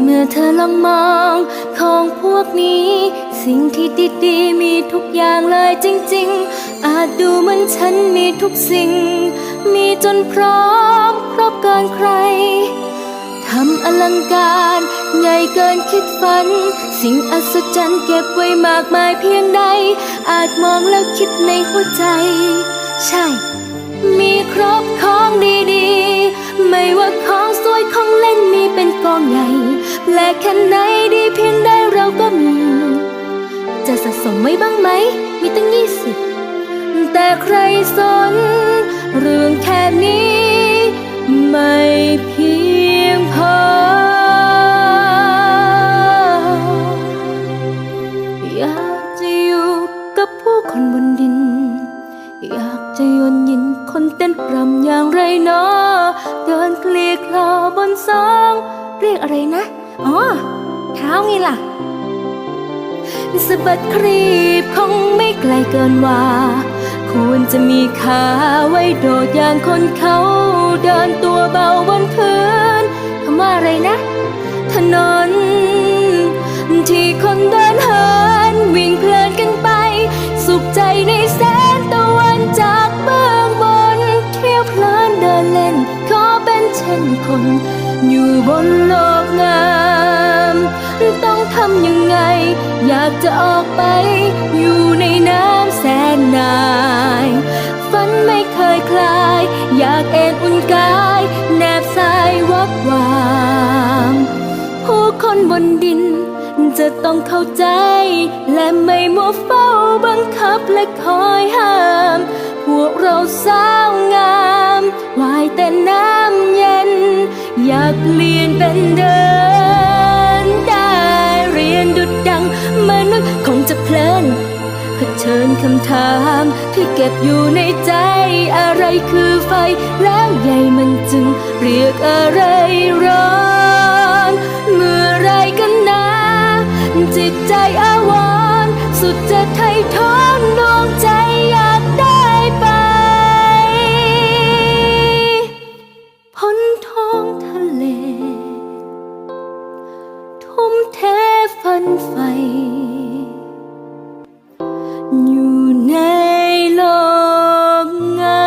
เมื่อเธอลองมองของพวกนี้ สิ่งที่ดีๆมีทุกอย่างเลยจริง ๆ อาจดูเหมือนฉันมีทุกสิ่ง มีจนพร้อมครบเกินใครทำอลังการใหญ่เกินคิดฝัน สิ่งอัศจรรย์เก็บไว้มากมายเพียงใด อาจมองแล้วคิดในหัวใจ ใช่ มีครบของดีๆ ไม่ว่าของสวยของเล่นมีเป็นกองใหญ่ แลกแค่ไหนดีเพียงใดเราก็มี จะสะสมไว้บ้างไหม มีตั้งยี่สิบแต่ใครสน เรื่องแค่นี้ ไม่เพียงพอ อยากจะอยู่กับผู้คนบนดิน อยากจะยนยินคนเต้นรำอย่างไรเนาะเดินเกลียกลอบนซองเรียกอะไรนะ อ๋อเท้าไงล่ะสะบัดครีบคงไม่ไกลเกินว่า ควรจะมีขาไว้โดดอย่างคนเขาเดินตัวเบาบนพื้น อยากจะออกไปอยู่ในน้ำแสนนายฝันไม่เคยคลาย อยากเอ็นอุ่นกาย แนบสายวับวามผู้คนบนดิน จะต้องเข้าใจ และไม่มัวเฝ้าบังคับและคอยห้าม พวกเราสาวงามวายแต่น้ำเย็น อยากเปลี่ยนเป็นเดินได้เรียน ดังมนุษย์คงจะเพลินเผชิญคำถามที่เก็บอยู่ในใจ อะไรคือไฟแล้วใหญ่มันจึงเรียกอะไรร้อน như nay lo nga